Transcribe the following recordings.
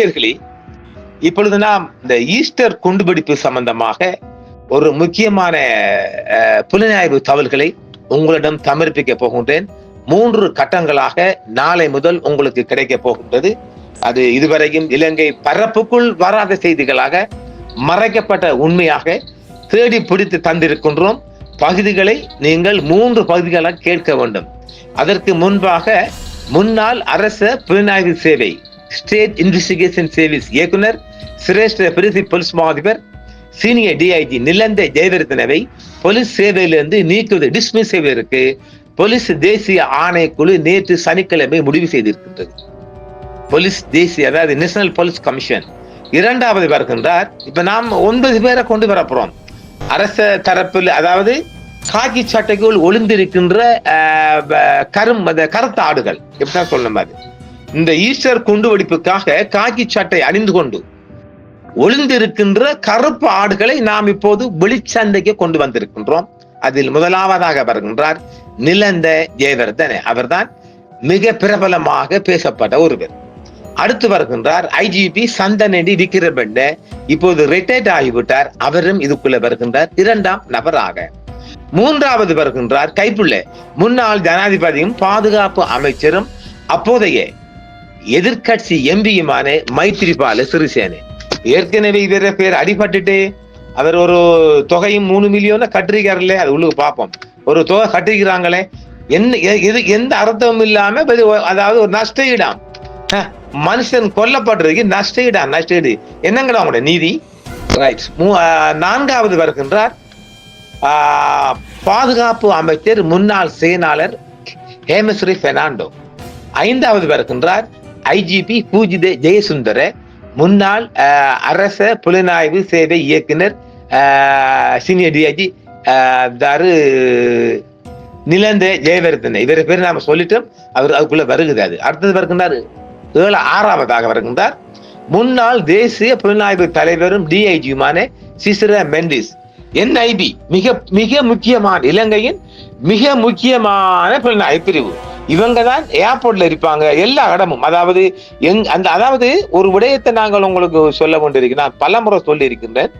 நேர்களே இப்பொழுது நாம் இந்த ஈஸ்டர் குண்டுபிடிப்பு சம்பந்தமாக ஒரு முக்கியமான புலனாய்வு தகவல்களை உங்களிடம் சமர்ப்பிக்க போகின்றேன். மூன்று கட்டங்களாக நாளை முதல் உங்களுக்கு கிடைக்க போகின்றது. அது இதுவரையும் இலங்கை பரப்புக்குள் வராத செய்திகளாக மறைக்கப்பட்ட உண்மையாக தேடி பிடித்து தந்திருக்கின்றோம். பகுதிகளை நீங்கள் மூன்று பகுதிகளாக கேட்க வேண்டும். அதற்கு முன்பாக முன்னாள் அரச புலனாய்வு சேவை ஸ்டேட் இன்வெஸ்டிகேஷன் சர்வீஸ் இயக்குனர் சிரேஷ்ட பிரதி போலீஸ் மா சீனியர் டிஐஜி நிலந்த ஜெயவர்தனவை போலீஸ் சேவையிலிருந்து நீக்குவது டிஸ்மிஸ் செய்வதற்கு போலீஸ் தேசிய ஆணைக்குழு நேற்று சனிக்கிழமை முடிவு செய்திருக்கின்றது. போலீஸ் தேசிய அதாவது நேஷனல் போலீஸ் கமிஷன் இரண்டாவது வருகின்றார். இப்ப நாம் ஒன்பது பேரை கொண்டு வரப்போறோம் அரச தரப்பில் அதாவது காக்கி சட்டைக்குள் ஒளிந்திருக்கின்ற கரும் அந்த கருத்த ஆடுகள் எப்படிதான் சொல்லணும் அது? இந்த ஈஸ்டர் குண்டுவெடிப்புக்காக காக்கி சட்டை அணிந்து கொண்டு ஒளிந்திருக்கின்ற கருப்பு ஆடுகளை நாம் இப்போது வெளிச்சந்தைக்கு கொண்டு வந்திருக்கின்றோம். அதில் முதலாவதாக வருகின்றார் நிலந்த ஜெயவர்தன. அவர்தான் மிக பிரபலமாக பேசப்பட்ட ஒருவர். அடுத்து வருகின்றார் ஐஜிபி சந்தனடி விக்கிரபண்ட இப்போது ரிட்டையர்ட் ஆகிவிட்டார். அவரும் இதுக்குள்ள வருகின்றார். இரண்டாம் நபராக. மூன்றாவது வருகின்றார் கைப்புள்ள. முன்னாள் ஜனாதிபதியும் பாதுகாப்பு அமைச்சரும் அப்போதைய எதிர்க்கட்சி எம்பியுமான மைத்திரிபால சிறிசேன. ஏற்கனவே இவர பேர் அடிபட்டுட்டு அவர் ஒரு தொகையும் மூணு மில்லியோன கட்டிருக்காருல்ல அது உள்ளுக்கு பார்ப்போம். ஒரு தொகை கட்டிருக்கிறாங்களே என்ன எ- இது எந்த அர்த்தமும் இல்லாம அதாவது ஒரு நஷ்ட ஈடாம் மனுஷன் கொல்லப்படுறதுக்கு நஷ்ட ஈடாம் நஷ்ட ஈடு என்னங்கடா உங்களோட நீதி? ரைட் நான்காவது வருகின்றார் பாதுகாப்பு அமைச்சர் முன்னாள் செயலாளர் ஹேமஸ்ரீ பெர்னாண்டோ. ஐந்தாவது வருகின்றார் ஐஜிபி பூஜித ஜெயசுந்தர. முன்னாள் அரச புலனாய்வு சேவை இயக்குனர் சீனியர் டிஐஜி தாரு நிலந்த ஜெயவர்தன். இவரை பேர் நாம சொல்லிட்டோம். அவர் அதுக்குள்ள வருகிறாரு அடுத்தது வருகின்றார் ஏழு ஆறாவதாக வருகின்றார். முன்னாள் தேசிய புலனாய்வு தலைவரும் டிஐஜியுமான சிசிர மெண்டிஸ். என்ஐபி மிக மிக முக்கியமான இலங்கையின் மிக முக்கியமான புலனாய்வு பிரிவு. இவங்க தான் ஏர்போர்ட்ல இருப்பாங்க எல்லா இடமும். அதாவது எங் அந்த அதாவது ஒரு விடயத்தை நாங்கள் உங்களுக்கு சொல்ல கொண்டிருக்கிறோம் நான் பலமுறை சொல்லி இருக்கின்றேன்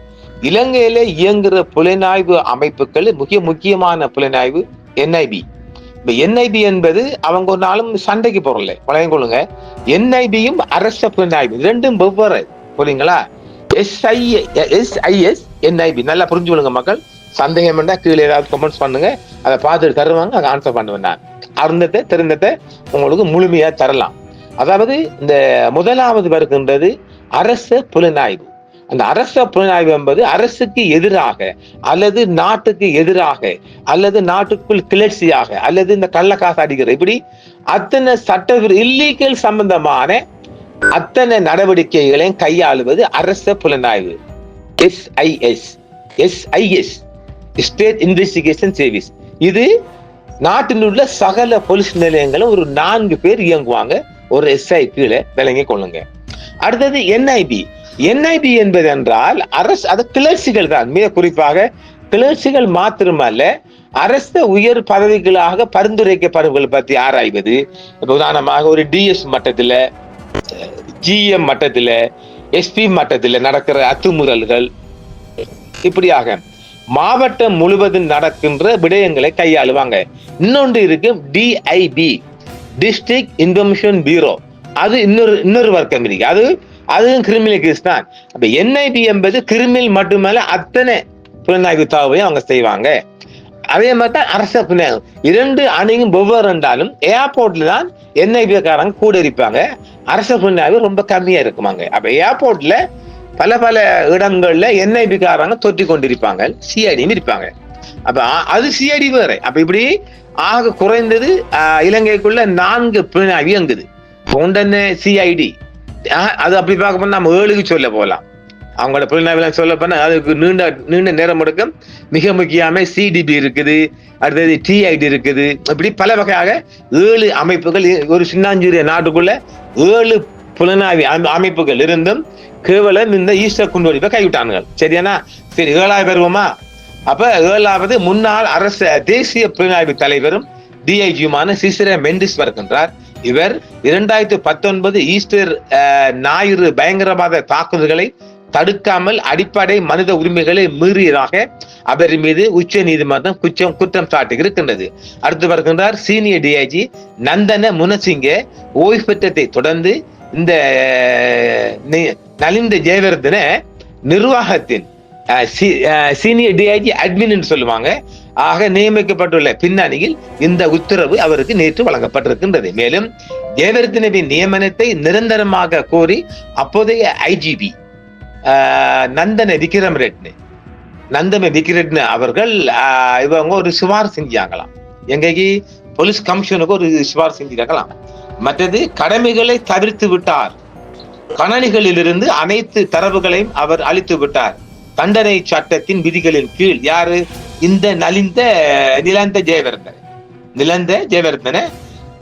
இலங்கையில இயங்குகிற புலனாய்வு அமைப்புகள் மிக முக்கியமான புலனாய்வு என்ஐபி இப்ப என்ஐபி என்பது அவங்க ஒரு நாளும் சண்டைக்கு போறல வழங்கிக் கொள்ளுங்க. என்ஐபியும் அரச புலனாய்வு. ரெண்டும் வெவ்வேறு புரியுங்களா எஸ்ஐ எஸ்ஐஎஸ் என்ஐபி நல்லா புரிஞ்சு கொள்ளுங்க மக்கள். சந்தேகம் இருந்தா கீழே ஏதாவது கமெண்ட்ஸ் பண்ணுங்க. அதை பார்த்துட்டு தருவாங்க அதை ஆன்சர் பண்ணுவேன் நான். அருந்தத்தை தெரிந்ததை உங்களுக்கு முழுமையா தரலாம். அதாவது இந்த முதலாவது வருகின்றது அரச புலனாய்வு. அந்த அரச புலனாய்வு என்பது அரசுக்கு எதிராக அல்லது நாட்டுக்கு எதிராக அல்லது நாட்டுக்குள் கிளர்ச்சியாக அல்லது இந்த கள்ளக்காசு அடிக்கிற இப்படி அத்தனை சட்ட இல்லீகல் சம்பந்தமான அத்தனை நடவடிக்கைகளையும் கையாளுவது அரச புலனாய்வு. SIS SIS state investigation service இது நாட்டில் உள்ள சகல போலீஸ் நிலையங்களும் ஒரு நான்கு பேர் இயங்குவாங்க. ஒரு எஸ்ஐ கீழே விளங்கி கொள்ளுங்க. அடுத்தது என்ஐபி என்ஐபி என்பது என்றால் அரசு அது கிளர்ச்சிகள் தான். மிக குறிப்பாக கிளர்ச்சிகள் மாத்திரமல்ல அரச உயர் பதவிகளாக பரிந்துரைக்கப்படுவதை பற்றி ஆராய்வது. உதாரணமாக ஒரு டிஎஸ் மட்டத்தில் ஜிஎம் மட்டத்தில் எஸ்பி மட்டத்தில் நடக்கிற அத்துமுறல்கள் இப்படியாக. மாவட்டம் முழுவதும் நடக்கின்ற விடயங்களை கையாளுவாங்க. இன்னொன்று இருக்கு டிஐபி டிஸ்ட்ரிக்ட் இன்ஃபர்மேஷன் பியூரோ அது இன்னொரு இன்னொரு வர்க்கம் இருக்கு. அது அதுவும் கிரிமினல் கேஸ் தான். அப்ப என்ஐபி என்பது கிரிமினல் மட்டுமல்ல அத்தனை புலனாய்வு தாவையும் அவங்க செய்வாங்க. அதே மாதிரி தான் அரச புலனாய்வு. இரண்டு அணியும் வெவ்வேறு என்றாலும் ஏர்போர்ட்ல தான் என்ஐபி காரங்க கூட இருப்பாங்க அரச புலனாய்வு ரொம்ப கம்மியா இருக்குமாங்க. அப்ப ஏர்போர்ட்ல பல பல இடங்கள்ல என்ஐபிக்காரங்க தொற்றி கொண்டிருப்பாங்க சிஐடியும் இருப்பாங்க. அப்ப அது சிஐடி வேற. அப்ப இப்படி ஆக குறைந்தது இலங்கைக்குள்ள நான்கு புலனாய்வு இயங்குது. ஒன்றென்ன சிஐடி அது அப்படி பார்க்க போனா நம்ம ஏழுக்கு சொல்ல போகலாம் அவங்களோட புலனாய்வுலாம் சொல்ல போனா அதுக்கு நீண்ட நீண்ட நேரம் எடுக்கும். மிக முக்கியமாக சிடிபி இருக்குது அடுத்தது டிஐடி இருக்குது. இப்படி பல வகையாக ஏழு அமைப்புகள் ஒரு சின்னாஞ்சூரிய நாட்டுக்குள்ள ஏழு புலனாய்வு அமை- அமைப்புகள் இருந்தும் கேவலம் இந்த ஈஸ்டர் குண்டுவெடிப்பை கைவிட்டானுங்கள் சரியானா? சரி ஏழாவது வருவோமா அப்ப ஏழாவது முன்னாள் அரசு தேசிய புலனாய்வு தலைவரும் டிஐஜியுமான சிசிர மெண்டிஸ் வருகின்றார் இவர் இரண்டாயிரத்தி பத்தொன்பது ஈஸ்டர் ஞாயிறு பயங்கரவாத தாக்குதல்களை தடுக்காமல் அடிப்படை மனித உரிமைகளை மீறியதாக அவர் மீது உச்ச நீதிமன்றம் குற்றம் குற்றம் சாட்டி இருக்கின்றது அடுத்து வருகின்றார் சீனியர் டிஐஜி நந்தன முனசிங்க ஓய்வு பெற்றதை தொடர்ந்து இந்த நலிந்த ஜெயவர்தன நிர்வாகத்தின் சீனியர் டிஐஜி அட்மின் சொல்லுவாங்க. ஆக நியமிக்கப்பட்டுள்ள பின்னணியில் இந்த உத்தரவு அவருக்கு நேற்று வழங்கப்பட்டிருக்கின்றது. மேலும் ஜெயவர்தனவின் நியமனத்தை நிரந்தரமாக கோரி அப்போதைய ஐஜிபி நந்தன விக்ரம் ரெட்னு நந்தன விக்ரட்னு அவர்கள் ஆஹ், இவங்க ஒரு சிபார் செஞ்சாங்களாம் எங்கேக்கு போலீஸ் கமிஷனுக்கு ஒரு சிபார் செஞ்சிருக்கலாம் மற்றது கடமைகளை தவிர்த்து விட்டார். கணனிகளிலிருந்து அனைத்து தரவுகளையும் அவர் அழித்து விட்டார். தண்டனை சட்டத்தின் விதிகளின் கீழ் யாரு? இந்த நலிந்த நிலந்த ஜெயவர்தன். நிலந்த ஜெயவர்தனை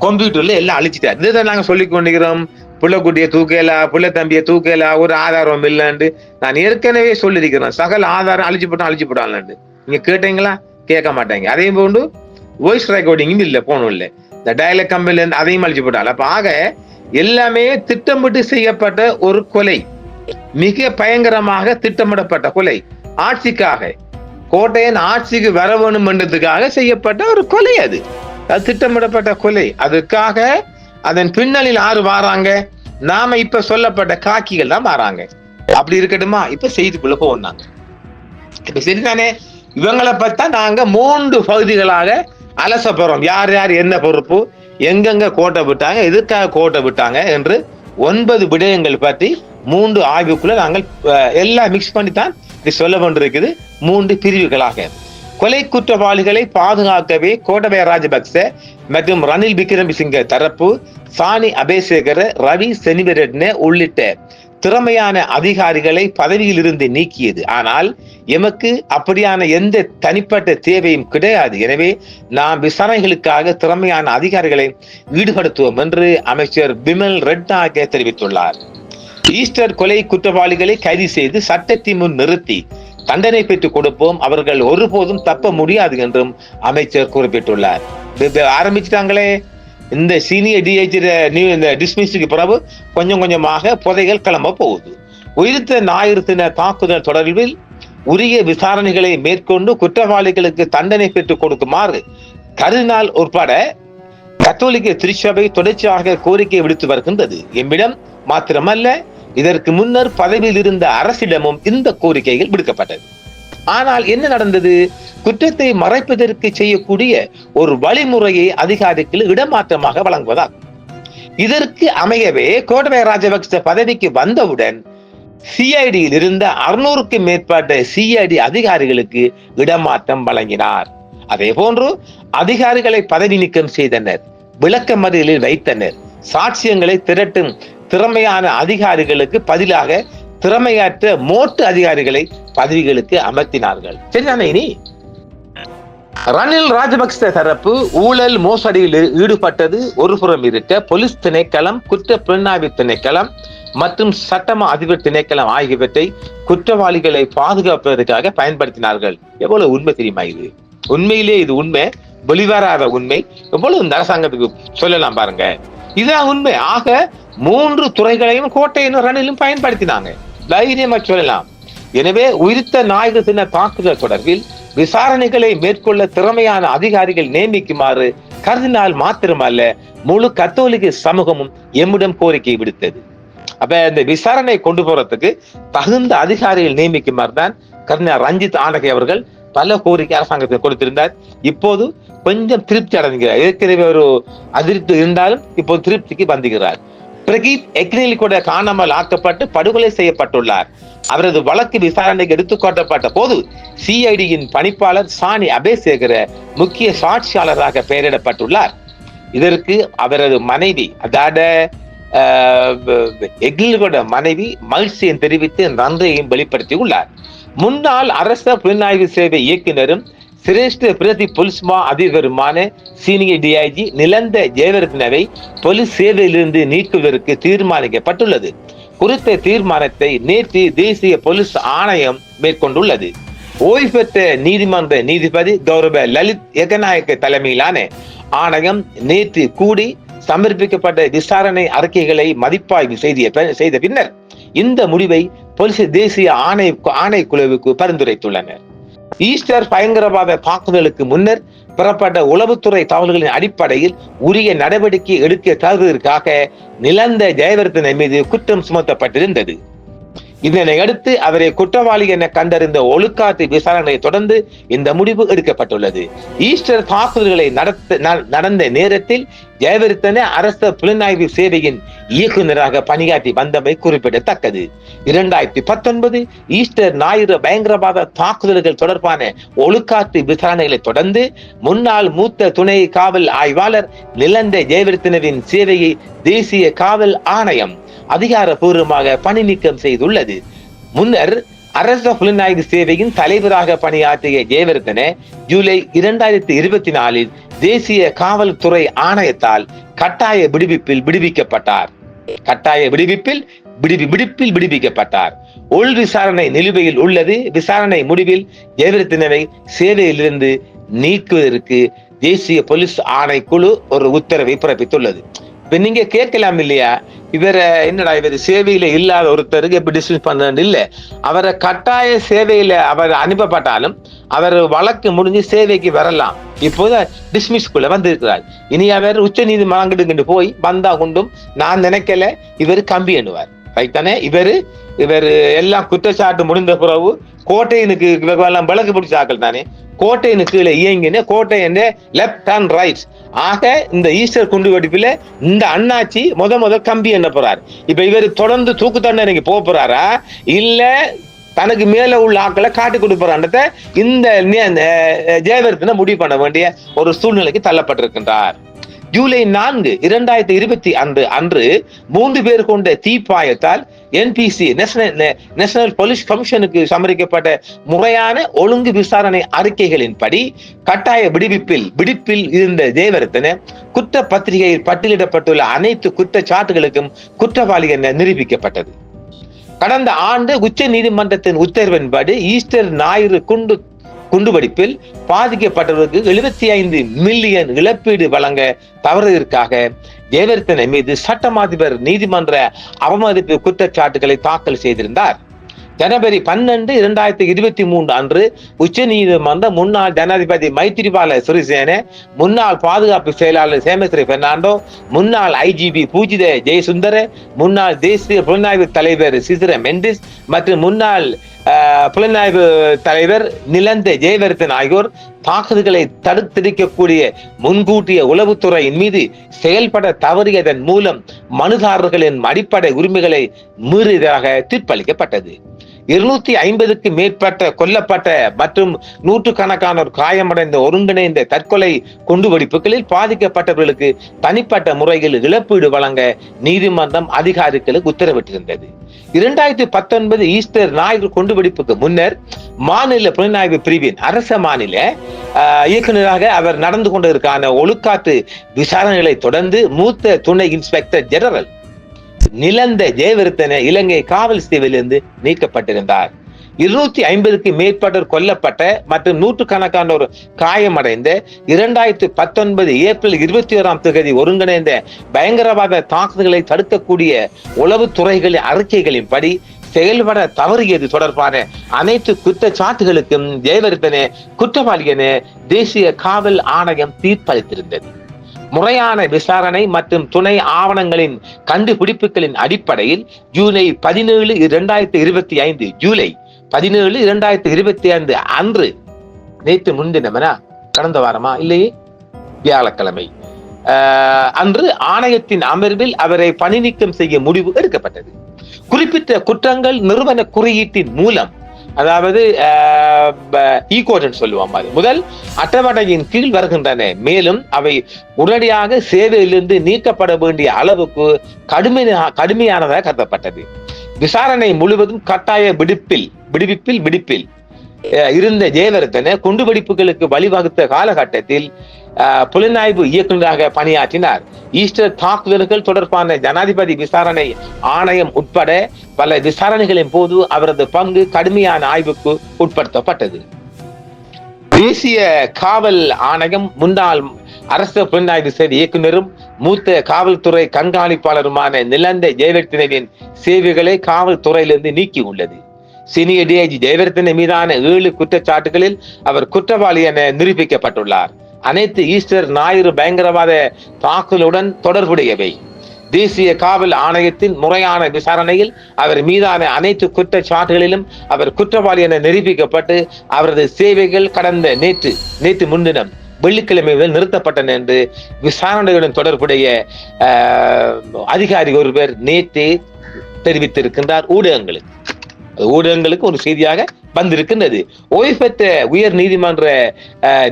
கம்ப்யூட்டர்ல எல்லாம் அழிச்சிட்டார். இதுதான் நாங்க சொல்லிக் கொண்டிருக்கிறோம். புள்ளக்குட்டியை தூக்கலா புள்ள தம்பியை தூக்கலா ஒரு ஆதாரம் இல்லைன்னு நான் ஏற்கனவே சொல்லியிருக்கிறேன். சகல ஆதாரம் அழிச்சு போட்டோம் அழிச்சு போட்டான்லன்னு நீங்க கேட்டீங்களா? கேட்க மாட்டாங்க. அதே போன்று வாய்ஸ் ரெக்கார்டிங்கும் இல்லை போனும் இல்லை. இந்த டயலக் கம்பெனிலேருந்து அதையும் அழிச்சு போட்டாங்க. அப்போ ஆக எல்லாமே திட்டமிட்டு செய்யப்பட்ட ஒரு கொலை. மிக பயங்கரமாக திட்டமிடப்பட்ட கொலை. ஆட்சிக்காக கோட்டையன் ஆட்சிக்கு வர வேணும் என்றதுக்காக செய்யப்பட்ட ஒரு கொலை அது. அது திட்டமிடப்பட்ட கொலை. அதுக்காக அதன் பின்னணியில் ஆறு வாராங்க. நாம இப்ப சொல்லப்பட்ட காக்கிகள் தான் வாராங்க. அப்படி இருக்கட்டுமா? இப்ப செய்திக்குள்ள போனாங்க இப்ப சரிதானே? இவங்களை பார்த்தா நாங்க மூன்று பகுதிகளாக அலச போறோம். யார் யார் என்ன பொறுப்பு? எங்கெங்க கோட்டை விட்டாங்க? எதுக்காக கோட்டை விட்டாங்க? என்று ஒன்பது விடயங்கள் பற்றி மூன்று ஆய்வுக்குள்ள நாங்கள் எல்லாம் மிக்ஸ் பண்ணி தான் இது சொல்ல வேண்டியிருக்குது மூன்று பிரிவுகளாக. கொலை குற்றவாளிகளை பாதுகாக்கவே கோட்டபய ராஜபக்ச மற்றும் ரணில் விக்ரமசிங்க தரப்பு சாணி அபேசேகர ரவி செனிவரெட்ன உள்ளிட்ட திறமையான அதிகாரிகளை பதவியிலிருந்து நீக்கியது. ஆனால் எமக்கு அப்படியான எந்த தனிப்பட்ட தேவையும் கிடையாது. எனவே நாம் விசாரணைகளுக்காக திறமையான அதிகாரிகளை ஈடுபடுத்துவோம் என்று அமைச்சர் பிமல் ரெட்நாயக்க தெரிவித்துள்ளார். ஈஸ்டர் கொலை குற்றவாளிகளை கைது செய்து சட்டத்தின் முன் நிறுத்தி தண்டனை பெற்றுக் கொடுப்போம். அவர்கள் ஒருபோதும் தப்ப முடியாது என்றும் அமைச்சர் குறிப்பிட்டுள்ளார். ஆரம்பிச்சிட்டாங்களே. இந்த சீனியர் டிஐஜி இந்த டிஸ்மிஸுக்கு பிறகு கொஞ்சம் கொஞ்சமாக புதைகள் கிளம்ப போகுது. உயிர்த்த ஞாயிறு தின தாக்குதல் தொடர்பில் உரிய விசாரணைகளை மேற்கொண்டு குற்றவாளிகளுக்கு தண்டனை பெற்றுக் கொடுக்குமாறு கருதினால் உட்பட கத்தோலிக்க திருச்சபை தொடர்ச்சியாக கோரிக்கை விடுத்து வருகின்றது. எம்மிடம் மாத்திரமல்ல இதற்கு முன்னர் பதவியில் இருந்த அரசிடமும் இந்த கோரிக்கைகள் விடுக்கப்பட்டது. ஆனால் என்ன நடந்தது? குற்றத்தை மறைப்பதற்கு செய்யக்கூடிய ஒரு வழிமுறையை அதிகாரிகள் இடமாற்றமாக வழங்குவதாகும் இதற்கு அமையவே கோட்டபய ராஜபக்ச பதவிக்கு வந்தவுடன் சிஐடியில் இருந்த அறுநூறுக்கும் மேற்பட்ட சிஐடி அதிகாரிகளுக்கு இடமாற்றம் வழங்கினார். அதே போன்று அதிகாரிகளை பதவி நீக்கம் செய்தனர் விளக்க மறியலில் வைத்தனர் சாட்சியங்களை திரட்டும் திறமையான அதிகாரிகளுக்கு பதிலாக திறமையற்ற மோட்டு அதிகாரிகளை பதவிகளுக்கு அமர்த்தினார்கள். சரிதானே இனி? ரணில் ராஜபக்ச தரப்பு ஊழல் மோசடியில் ஈடுபட்டது ஒரு புறம் இருக்க போலீஸ் திணைக்களம் குற்ற புலனாய்வு திணைக்களம் மற்றும் சட்டம அதிபர் திணைக்களம் ஆகியவற்றை குற்றவாளிகளை பாதுகாப்பதற்காக பயன்படுத்தினார்கள். எவ்வளவு உண்மை தெரியுமா இது? உண்மையிலே இது உண்மை வெளிவராத உண்மை. எவ்வளவு இந்த அரசாங்கத்துக்கு சொல்லலாம் பாருங்க. இதுதான் உண்மை. ஆக மூன்று துறைகளையும் கோட்டையிலும் ரணிலும் பயன்படுத்தினாங்க. தைரியமா சொல்லலாம். எனவே உயிர்த்த ஞாயிறு சின்ன தாக்குதல் தொடர்பில் விசாரணைகளை மேற்கொள்ள திறமையான அதிகாரிகள் நியமிக்குமாறு கருதினால் மாத்திரமல்ல முழு கத்தோலிக்க சமூகமும் எம்மிடம் கோரிக்கை விடுத்தது. அப்ப இந்த விசாரணை கொண்டு போறதுக்கு தகுந்த அதிகாரிகள் நியமிக்குமாறு தான் கருணா ரஞ்சித் ஆண்டகை அவர்கள் பல கோரிக்கை அரசாங்கத்தை கொடுத்திருந்தார். இப்போது கொஞ்சம் திருப்தி அடைந்துகிறார் ஏற்கனவே ஒரு அதிருப்தி இருந்தாலும் இப்போது திருப்திக்கு வந்துகிறார் பிரகீத் எக்னில் கூட காணாமல் ஆக்கப்பட்டு படுகொலை செய்யப்பட்டுள்ளார். அவரது வழக்கு விசாரணைக்கு எடுத்துக்காட்டப்பட்ட போது சிஐடியின் பணிப்பாளர் சாணி அபேசேகர முக்கிய சாட்சியாளராக பெயரிடப்பட்டுள்ளார். இதற்கு அவரது மனைவி அதாவது எக்னிலோட மனைவி மகிழ்ச்சியை தெரிவித்து நன்றியையும் வெளிப்படுத்தி உள்ளார் முன்னாள் அரச புலனாய்வு சேவை இயக்குனரும் சிரேஷ்ட பிரதி போலீஸ் மா அதிபருமான சீனியர் டிஐஜி நிலந்த ஜெயவர்தனவை போலீஸ் சேவையிலிருந்து நீக்குவதற்கு தீர்மானிக்கப்பட்டுள்ளது. குறித்த தீர்மானத்தை நேற்று தேசிய போலீஸ் ஆணையம் மேற்கொண்டுள்ளது. ஓய்வு பெற்ற நீதிமன்ற நீதிபதி கௌரவ லலித் ஏகநாயக்க தலைமையிலான ஆணையம் நேற்று கூடி சமர்ப்பிக்கப்பட்ட விசாரணை அறிக்கைகளை மதிப்பாய்வு செய்த பின்னர் இந்த முடிவை போலீஸ் தேசிய ஆணை ஆணைக்குழுவுக்கு பரிந்துரைத்துள்ளனர். ஈஸ்டர் பயங்கரவாத தாக்குதலுக்கு முன்னர் பெறப்பட்ட உளவுத்துறை தகவல்களின் அடிப்படையில் உரிய நடவடிக்கை எடுக்க தருவதற்காக நிலந்த ஜெயவர்தனை மீது குற்றம் சுமத்தப்பட்டிருந்தது. இதனை அடுத்து அவரை குற்றவாளி என கண்டறிந்த ஒழுக்காத்து விசாரணையை தொடர்ந்து இந்த முடிவு எடுக்கப்பட்டுள்ளது. ஈஸ்டர் தாக்குதல்களை நடத்த நடந்த நேரத்தில் ஜெயவர்த்தன அரச புலனாய்வு சேவையின் இயக்குநராக பணியாற்றி வந்தமை குறிப்பிடத்தக்கது. இரண்டாயிரத்தி பத்தொன்பது ஈஸ்டர் ஞாயிறு பயங்கரவாத தாக்குதல்கள் தொடர்பான ஒழுக்காத்து விசாரணைகளை தொடர்ந்து முன்னாள் மூத்த துணை காவல் ஆய்வாளர் நிலந்த ஜெயவர்த்தனவின் சேவையை தேசிய காவல் ஆணையம் அதிகாரப்பூர்வமாக பணி நீக்கம் செய்துள்ளது. முன்னர் அரச புலனாய்வு சேவையின் தலைவராக பணியாற்றிய ஜெயவர்தன ஜூலை இரண்டாயிரத்தி இருபத்தி நாலில் தேசிய காவல்துறை ஆணையத்தால் கட்டாய விடுவிப்பில் விடுவிக்கப்பட்டார். கட்டாய விடுவிப்பில் விடுவி விடுப்பில் விடுவிக்கப்பட்டார். உள் விசாரணை நிலுவையில் உள்ளது. விசாரணை முடிவில் ஜெயவர்தனவை சேவையிலிருந்து நீக்குவதற்கு தேசிய போலீஸ் ஆணைக்குழு ஒரு உத்தரவை பிறப்பித்துள்ளது. இப்ப நீங்க கேட்கலாம் இல்லையா? இவரை என்னடா இவர் சேவையில இல்லாத ஒருத்தருக்கு எப்படி டிஸ்மிஸ் பண்ணு இல்ல. அவரை கட்டாய சேவையில அவர் அனுப்பப்பட்டாலும் அவர் வழக்கு முடிஞ்சு சேவைக்கு வரலாம். இப்போது டிஸ்மிஸ்குள்ள வந்திருக்கிறார். இனி அவர் உச்ச நீதிமன்றங்கிட்டு போய் வந்தா கொண்டும் நான் நினைக்கல இவர் கம்பி எண்ணுவார். ரைட் தானே? இவர் எல்லாம் குற்றச்சாட்டு முடிந்த பிறகு கோட்டையனுக்கு எல்லாம் விளக்கு பிடிச்சாக்கள் தானே? கோட்டையனு கீழே இயங்கின கோட்டையின் லெப்ட் அண்ட் ரைட் ஆக இந்த ஈஸ்டர் குண்டு வெடிப்பில் இந்த அண்ணாச்சி முத முத கம்பி என்ன போறாரு? இப்போ இவர் தொடர்ந்து தூக்கு தண்டனைக்கு போக போறாரா? இல்ல தனக்கு மேல உள்ள ஆக்களை காட்டி கொடுப்பறான்றத இந்த ஜெயவர்த்தனை முடிவு பண்ண வேண்டிய ஒரு சூழ்நிலைக்கு தள்ளப்பட்டிருக்கின்றார். ஜூலை நான்கு இரண்டாயிரத்தி இருபத்தி அன்று அன்று மூன்று பேர் கொண்ட தீப்பாயத்தால் என்பிசி நேஷனல் போலீஸ் கமிஷனுக்கு சமரிக்கப்பட்ட முறையான ஒழுங்கு விசாரணை அறிக்கைகளின்படி கட்டாய விடுவிப்பில் விடுப்பில் இருந்த ஜெயவர்த்தன குற்ற பத்திரிகையில் பட்டியலிடப்பட்டுள்ள அனைத்து குற்றச்சாட்டுகளுக்கும் குற்றவாளி என நிரூபிக்கப்பட்டது. கடந்த ஆண்டு உச்ச நீதிமன்றத்தின் உத்தரவின்படி ஈஸ்டர் ஞாயிறு குண்டு குண்டுவெடிப்பில் பாதிக்கப்பட்டவர்களுக்கு எழுபத்தி ஐந்து மில்லியன் இழப்பீடு வழங்க தவறுவதற்காக ஜெயவர்த்தனை மீது சட்டமாதிபர் நீதிமன்ற அவமதிப்பு குற்றச்சாட்டுகளை தாக்கல் செய்திருந்தார். ஜனவரி பன்னெண்டு இரண்டாயிரத்தி இருபத்தி மூன்று அன்று உச்ச நீதிமன்றம் முன்னாள் ஜனாதிபதி மைத்திரிபால சிறிசேன முன்னாள் பாதுகாப்பு செயலாளர் சேமஸ்ரீ பெர்னாண்டோ முன்னாள் ஐஜிபி பூஜித ஜெயசுந்தர முன்னாள் தேசிய புலனாய்வு தலைவர் சிசிர மெண்டிஸ் மற்றும் முன்னாள் புலனாய்வு தலைவர் நிலந்த ஜெயவர்தன் ஆகியோர் தாக்குதல்களை தடுத்திருக்கக்கூடிய முன்கூட்டிய உளவுத்துறையின் மீது செயல்பட தவறியதன் மூலம் மனுதாரர்களின் அடிப்படை உரிமைகளை மீறியதாக தீர்ப்பளிக்கப்பட்டது. இருநூத்தி ஐம்பதுக்கு மேற்பட்ட கொல்லப்பட்ட மற்றும் நூற்றுக்கணக்கானோர் காயமடைந்த ஒருங்கிணைந்த தற்கொலை குண்டுவெடிப்புகளில் பாதிக்கப்பட்டவர்களுக்கு தனிப்பட்ட முறையில் இழப்பீடு வழங்க நீதிமன்றம் அதிகாரிகளுக்கு உத்தரவிட்டிருந்தது. இரண்டாயிரத்தி பத்தொன்பது ஈஸ்டர் ஞாயிறு குண்டுவெடிப்புக்கு முன்னர் மாநில புலனாய்வு பிரிவின் அரச மாநில இயக்குநராக அவர் நடந்து கொண்டதற்கான ஒழுக்காத்து விசாரணைகளை தொடர்ந்து மூத்த துணை இன்ஸ்பெக்டர் ஜெனரல் நிலந்த ஜெயவர்த்தன இலங்கை காவல் சேவையிலிருந்து நீக்கப்பட்டிருந்தார். இருநூத்தி ஐம்பதுக்கு மேற்பட்டோர் கொல்லப்பட்ட மற்றும் நூற்றுக்கணக்கானோர் காயமடைந்த இரண்டாயிரத்தி பத்தொன்பது ஏப்ரல் இருபத்தி ஓராம் தேதி ஒருங்கிணைந்த பயங்கரவாத தாக்குதல்களை தடுக்கக்கூடிய உளவுத்துறைகளின் அறிக்கைகளின்படி செயல்பட தவறியது தொடர்பான அனைத்து குற்றச்சாட்டுகளுக்கும் ஜெயவர்தனே குற்றவாளி என தேசிய காவல் ஆணையம் தீர்ப்பளித்திருந்தது. முறையான விசாரணை மற்றும் துணை ஆவணங்களின் கண்டுபிடிப்புகளின் அடிப்படையில் ஜூலை பதினேழு இரண்டாயிரத்தி இருபத்தி ஐந்து ஜூலை பதினேழு இரண்டாயிரத்தி இருபத்தி ஐந்து அன்று நேற்று முன்தினமனா? கடந்த வாரமா? இல்லையே? வியாழக்கிழமை. அன்று ஆணையத்தின் அமர்வில் அவரை பணி நீக்கம் செய்ய முடிவு எடுக்கப்பட்டது. குறிப்பிட்ட குற்றங்கள் நிறுவன குறியீட்டின் மூலம் அதாவது ஈகோடன் சொல்லுவோம் மாதிரி முதல் அட்டவணையின் கீழ் வருகின்றன. மேலும் அவை உடனடியாக சேவையிலிருந்து நீக்கப்பட வேண்டிய அளவுக்கு கடுமையா கடுமையானதாக கருதப்பட்டது. விசாரணை முழுவதும் கட்டாய விடுப்பில் விடுவிப்பில் விடுப்பில் இருந்த ஜெயவர்தன குண்டுவெடிப்புகளுக்கு வழிவகுத்த காலகட்டத்தில் புலனாய்வு இயக்குநராக பணியாற்றினார். ஈஸ்டர் தாக்குதல்கள் தொடர்பான ஜனாதிபதி விசாரணை ஆணையம் உட்பட பல விசாரணைகளின் போது அவரது பங்கு கடுமையான ஆய்வுக்கு உட்படுத்தப்பட்டது. தேசிய காவல் ஆணையம் முன்னாள் அரசு புலனாய்வு சேவை இயக்குநரும் மூத்த காவல்துறை கண்காணிப்பாளருமான நிலந்த ஜெயவர்த்தனவின் சேவைகளை காவல்துறையிலிருந்து நீக்கி உள்ளது சீனியர் டிஐஜி ஜெயவர்த்தனை மீதான ஏழு குற்றச்சாட்டுகளில் அவர் குற்றவாளி என நிரூபிக்கப்பட்டுள்ளார். அனைத்து ஈஸ்டர் ஞாயிறு பயங்கரவாத தாக்குதலுடன் தொடர்புடையவை. தேசிய காவல் ஆணையத்தின் முறையான விசாரணையில் அவர் மீதான அனைத்து குற்றச்சாட்டுகளிலும் அவர் குற்றவாளி என நிரூபிக்கப்பட்டு அவரது சேவைகள் கடந்த நேற்று நேற்று முன்தினம் வெள்ளிக்கிழமை முதல் நிறுத்தப்பட்டன என்று விசாரணையுடன் தொடர்புடைய அதிகாரி ஒருவர் நேற்றே தெரிவித்திருக்கின்றார் ஊடகங்களுக்கு. ஊடகங்களுக்கு ஒரு செய்தியாக வந்திருக்கின்றது. ஓய்வு உயர் நீதிமன்ற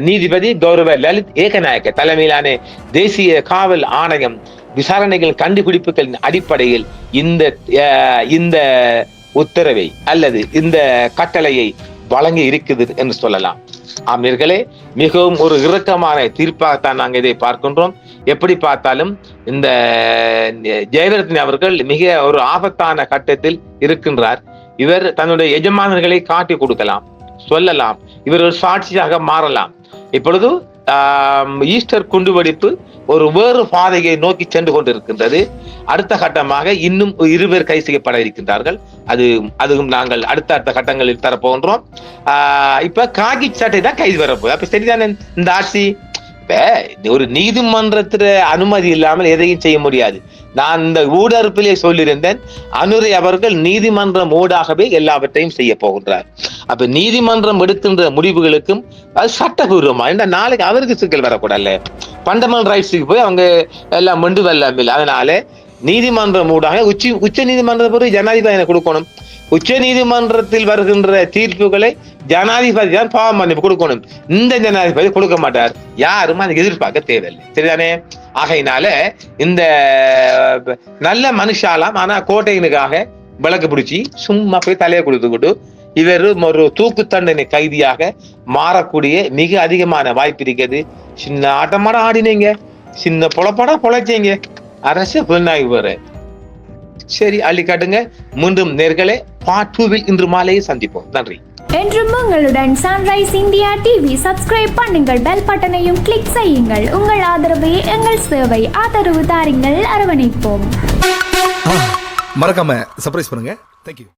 நீதிபதி கௌரவ லலித் ஏகநாயக்க தலைமையிலான தேசிய காவல் ஆணையம் விசாரணைகள் கண்டுபிடிப்புகளின் அடிப்படையில் இந்த இந்த உத்தரவை அல்லது இந்த கட்டளையை வழங்கி இருக்குது என்று சொல்லலாம். அமீர்களே மிகவும் ஒரு இறுக்கமான தீர்ப்பாகத்தான் நாங்கள் இதை பார்க்கின்றோம். எப்படி பார்த்தாலும் இந்த ஜெயரத்னி அவர்கள் மிக ஒரு ஆபத்தான கட்டத்தில் இருக்கின்றார். இவர் தன்னுடைய எஜமானர்களை காட்டி கொடுக்கலாம் சொல்லலாம். இவர் ஒரு சாட்சியாக மாறலாம். இப்பொழுது ஈஸ்டர் குண்டுவெடிப்பு ஒரு வேறு பாதையை நோக்கி சென்று கொண்டிருக்கின்றது. அடுத்த கட்டமாக இன்னும் இருவர் கை செய்யப்பட இருக்கின்றார்கள். அது அதுவும் நாங்கள் அடுத்த அடுத்த கட்டங்களில் தரப்போகின்றோம். இப்ப காக்கி சட்டை தான் கைது வரப்போகுது. அப்ப சரிதானே இந்த ஆட்சி? இப்ப ஒரு நீதிமன்றத்துல அனுமதி இல்லாமல் எதையும் செய்ய முடியாது. நான் இந்த ஊடறுப்பிலே சொல்லியிருந்தேன் அனுரை அவர்கள் நீதிமன்றம் ஊடாகவே எல்லாவற்றையும் செய்ய போகின்றார். அப்ப நீதிமன்றம் எடுக்கின்ற முடிவுகளுக்கும் அது சட்டபூர்வமா இந்த நாளைக்கு அவருக்கு சிக்கல் வரக்கூடாது. ஃபண்டமெண்டல் ரைட்ஸுக்கு போய் அவங்க எல்லாம் மண்டு வரலாம் இல்லை. அதனால நீதிமன்றம் ஊடாக உச்சி உச்ச நீதிமன்ற பிறகு ஜனாதிபதி எனக்கு கொடுக்கணும். உச்ச நீதிமன்றத்தில் வருகின்ற தீர்ப்புகளை ஜனாதிபதி தான் பாவம் பண்ணி கொடுக்கணும். இந்த ஜனாதிபதி கொடுக்க மாட்டார். யாரும் அதை எதிர்பார்க்க தேவையில்லை. சரிதானே? ஆகையினால இந்த நல்ல மனுஷாலாம் ஆனா கோட்டையினுக்காக விளக்கு பிடிச்சி சும்மா போய் தலையை கொடுத்துக்கிட்டு இவர் ஒரு தூக்கு தண்டனை கைதியாக மாறக்கூடிய மிக அதிகமான வாய்ப்பு இருக்குது சின்ன ஆட்டமாட ஆடினீங்க. சின்ன பொழப்பாடா பொழைச்சீங்க. அரசு புலனாய்வு வேறு. சரி அள்ளி காட்டுங்க மீண்டும் நேர்களே பார்ட் டூவில் இன்று மாலையை சந்திப்போம். நன்றி. என்றும் உங்களுடன் சன்ரைஸ் இந்தியா டிவி சப்ஸ்கிரைப் பண்ணுங்கள் பெல் பட்டனையும் கிளிக் செய்யுங்கள். உங்கள் ஆதரவே எங்கள் சேவை ஆதரவு தாருங்கள். அரவணைப்போம். மறக்காம சர்ப்ரைஸ் பண்ணுங்க. தேங்க்யூ